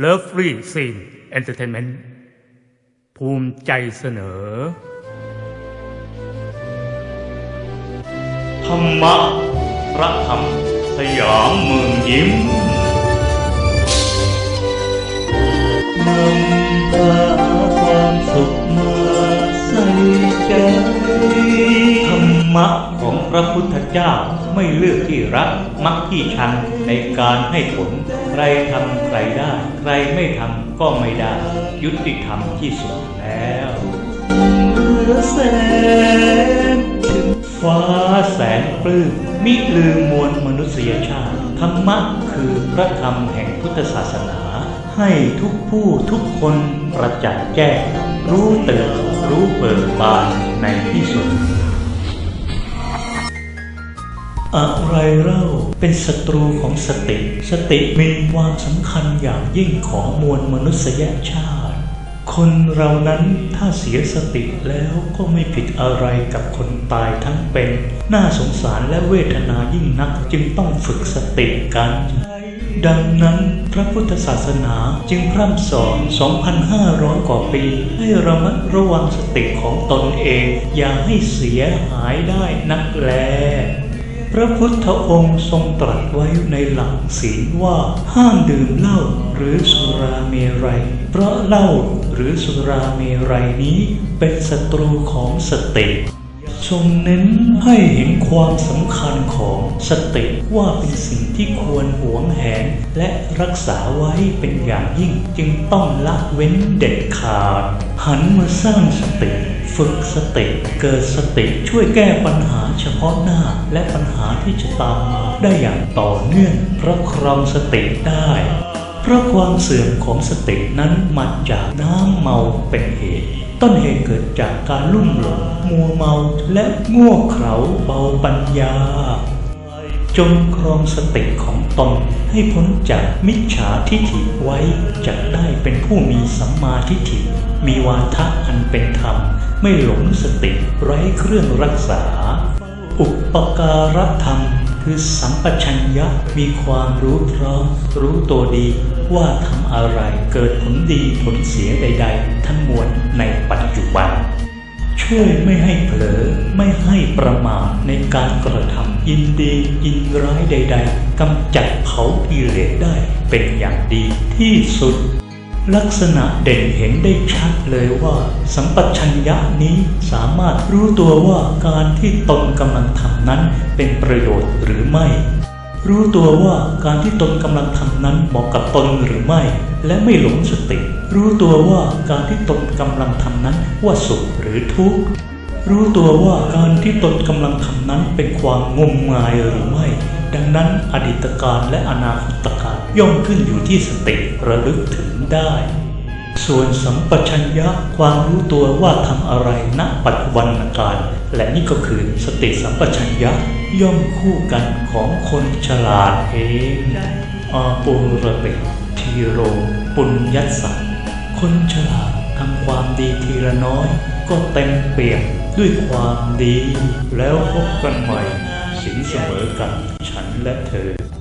เลิฟฟรีซีนเอนเตอร์เทนเมนต์ภูมิใจเสนอ ธรรมะพระธรรม สยามเมืองยิ้มนำพาความสุขมาใส่ใจ ธรรมะ พระพุทธเจ้าไม่เลือกที่รักมักที่ชังในการให้ผล ใครทำใครได้ ใครไม่ทำก็ไม่ได้ ยุติธรรมที่สุดแล้วเหลือแสนถึงฟ้าแสนปลื้มมิลืมมวลมนุษยชาติ ธรรมะคือพระธรรมแห่งพุทธศาสนา ให้ทุกผู้ทุกคนประจักษ์แจ้งรู้ตื่นรู้เบิกบานในที่สุด อะไรเล่าเป็นศัตรูของสติ สติมีความสำคัญอย่างยิ่งของมวลมนุษยชาติ คนเรานั้นถ้าเสียสติแล้วก็ไม่ผิดอะไรกับคนตายทั้งเป็น น่าสงสารและเวทนายิ่งนักจึงต้องฝึกสติกัน ดังนั้นพระพุทธศาสนาจึงพร่ำสอน 2,500 กว่าปี ให้ระมัดระวังสติของตนเอง อย่าให้เสียหายได้นักแล พระพุทธองค์ทรงตรัสไว้ในหลักศีลว่าห้ามดื่มเหล้าหรือสุราเมรัย เพราะเหล้าหรือสุราเมรัยนี้เป็นศัตรูของสติ ทรงเน้นให้เห็นความสำคัญของสติว่าเป็นสิ่งที่ควรหวงแหน และรักษาไว้เป็นอย่างยิ่ง จึงต้องละเว้นเด็ดขาด หันมาสร้างสติ ฝึกสติ เกิดสติช่วยแก้ปัญหาเฉพาะหน้า และปัญหาที่จะตามมาได้อย่างต่อเนื่องเพราะครองสติได้เพราะความเสื่อมของสตินั้นมาจากน้ำเมาเป็นเหตุ ต้นเหตุเกิดจากการลุ่มหลงมัวเมาและง่วงเขลาเบาปัญญา จงครองสติของตนให้พ้นจากมิจฉาทิฐิไว้จะได้เป็นผู้มีสัมมาทิฏฐิ มีวาทะอันเป็นธรรม ไม่หลงสติไร้เครื่องรักษา อุปการธรรม คือสัมปชัญญะมีความรู้พร้อมรู้ตัวดีว่าทำอะไรเกิดผลดีผลเสียใด ๆ ทั้งมวลในปัจจุบัน ช่วยไม่ให้เผลอไม่ให้ประมาทในการกระทำยินดียินร้ายใด ๆกำจัดเผากิเลสได้เป็นอย่างดีที่สุด ลักษณะเด่นเห็นได้ชัดเลยว่า สัมปชัญญะนี้สามารถรู้ตัวว่าการที่ตนกำลังทำนั้นเป็นประโยชน์หรือไม่ รู้ตัวว่าการที่ตนกำลังทำนั้นเหมาะกับตนหรือไม่ และไม่หลงสติ รู้ตัวว่าการที่ตนกำลังทำนั้นว่าสุขหรือทุกข์รู้ตัวว่าการที่ตนกำลังทำนั้นเป็นความงมงายหรือไม่ ดังนั้นอดีตการและอนาคตการย่อมขึ้นอยู่ที่สติระลึกถึงได้ ส่วนสัมปชัญญะความรู้ตัวว่าทำอะไรณปัจจุบันการและนี่ก็คือสติสัมปชัญญะย่อมคู่กันของคนฉลาดเองอาปุรติทีโร ปุญญัสสัคนฉลาดทำความดีทีละน้อย ก็เต็มเปี่ยมด้วยความดีแล้วพบกันใหม่ สีเสมอกับฉันและเธอ